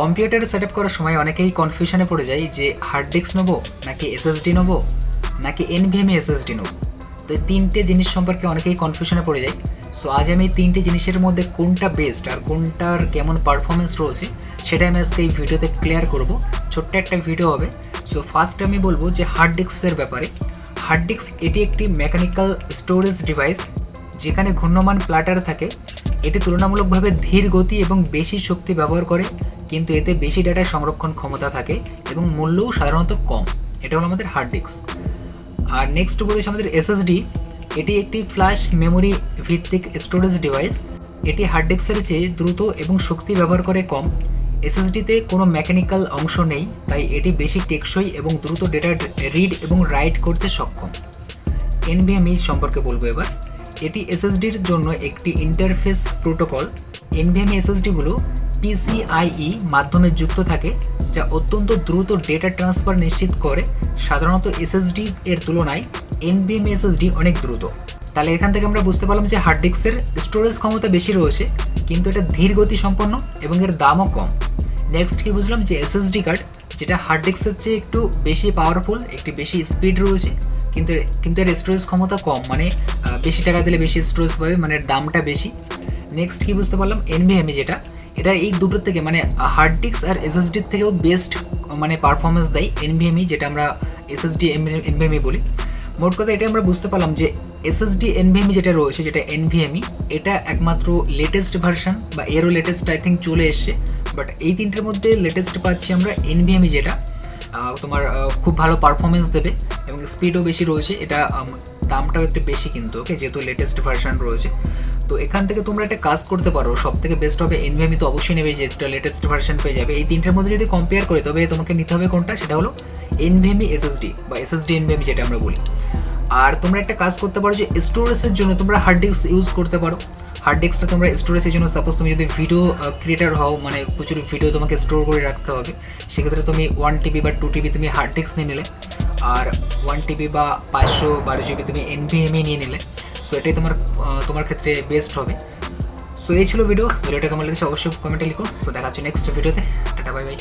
Computer set up করার সময় অনেকেই কনফিউশনে পড়ে যায় যে হার্ড ডিস্ক নেব নাকি এসএসডি নেব নাকি এনভিএমএ এসএসডি নেব। তো এই তিনটে জিনিস সম্পর্কে অনেকেই কনফিউশনে পড়ে যায়। সো আজ আমি এই তিনটে জিনিসের মধ্যে কোনটা বেস্ট আর কোনটার কেমন পারফরমেন্স রয়েছে সেটা আমি আজকে এই ভিডিওতে ক্লিয়ার করব। ছোট্ট একটা ভিডিও হবে। সো ফার্স্ট আমি বলব যে হার্ড ডিস্কের ব্যাপারে। হার্ড ডিস্ক এটি একটি মেকানিক্যাল স্টোরেজ ডিভাইস যেখানে ঘূর্ণমান প্লাটার থাকে। এটি তুলনামূলকভাবে ধীর গতি এবং বেশি শক্তি ব্যবহার করে। কিন্তু এতে বেশি ডেটা সংরক্ষণ ক্ষমতা থাকে এবং মূল্যও সাধারণত কম। এটা হলো আমাদের হার্ড ডিস্ক আর নেক্সট বলেছে আমাদের এসএসডি এটি একটি ফ্ল্যাশ মেমোরি ভিত্তিক স্টোরেজ ডিভাইস এটি হার্ড ডিস্কের চেয়ে দ্রুত এবং শক্তি ব্যবহার করে কম। এসএসডিতে কোনো মেকানিক্যাল অংশ নেই, তাই এটি বেশি টেকসই এবং দ্রুত ডেটা রিড এবং রাইট করতে সক্ষম। এনভিএমই সম্পর্কে বলব এবার। এটি এসএসডির জন্য একটি ইন্টারফেস প্রোটোকল এনভিএমই এসএসডিগুলো পিসিআইই মাধ্যমে যুক্ত থাকে, যা অত্যন্ত দ্রুত ডেটা ট্রান্সফার নিশ্চিত করে। সাধারণত এসএসডি এর তুলনায় এনভিএমই এসএসডি অনেক দ্রুত। তাহলে এখান থেকে আমরা বুঝতে পারলাম যে হার্ড ডিস্কের স্টোরেজ ক্ষমতা বেশি রয়েছে, কিন্তু এটা ধীর গতি সম্পন্ন এবং এর দামও কম। নেক্সট কি বুঝলাম যে এসএসডি কার্ড যেটা হার্ড ডিস্কের চেয়ে একটু বেশি পাওয়ারফুল একটি বেশি স্পিড রয়েছে, কিন্তু কিন্তু এর স্টোরেজ ক্ষমতা কম মানে বেশি টাকা দিলে বেশি স্টোরেজ পাবে মানে দামটা বেশি। নেক্সট কি বুঝতে পারলাম? এনভিএমই যেটা এটা এই দুটোর থেকে মানে হার্ড ডিস্ক আর এসএসডির থেকেও বেস্ট মানে পারফরমেন্স দেয় এনভিএমই যেটা আমরা এসএসডি এনভিএমই বলি। মোট কথা এটা আমরা বুঝতে পারলাম যে এসএসডি এনভিএমই যেটা রয়েছে, যেটা এনভিএমই এটা একমাত্র লেটেস্ট ভার্সন বা এরও লেটেস্ট আই থিঙ্ক চলে এসছে। বাট এই তিনটের মধ্যে লেটেস্ট পাচ্ছি আমরা এনভিএমই যেটা তোমার খুব ভালো পারফরমেন্স দেবে এবং স্পিডও বেশি রয়েছে। এটা দামটাও একটু বেশি কিন্তু ওকে যেহেতু লেটেস্ট ভার্সন রয়েছে। তো এখান থেকে তোমরা একটা কাজ করতে পারো সব থেকে বেস্ট হবে এনভিএমই তো অবশ্যই নেবে যেটা লেটেস্ট ভার্সন পেয়ে যাবে। এই তিনটের মধ্যে যদি কম্পেয়ার করি, তবে তোমাকে নিতে হবে কোনটা? সেটা হলো এনভিএমই এসএসডি বা এসএসডি এনভিএমই যেটা আমরা বলি। আর তোমরা একটা কাজ করতে পারো যে স্টোরেজের জন্য তোমরা হার্ড ডিস্ক ইউজ করতে পারো। হার্ড ডিস্কটা তোমরা স্টোরেজের জন্য সাপোজ তুমি যদি ভিডিও ক্রিয়েটার হও মানে প্রচুর ভিডিও তোমাকে স্টোর করে রাখতে হবে, সেক্ষেত্রে তুমি ওয়ান টিবি বা টু টিবি তুমি হার্ড ডিস্ক নিয়ে নিলে। আর ওয়ান টিবি বা পাঁচশো বারো জিবি তুমি এনভিএমই নিয়ে নিলে সো এটাই তোমার তোমার ক্ষেত্রে বেস্ট হবে। সো এই ছিল ভিডিও ভিডিওটা কেমন লেগেছে অবশ্যই কমেন্টে লিখো। সো দেখা নেক্সট ভিডিওতে টাটা বাই বাই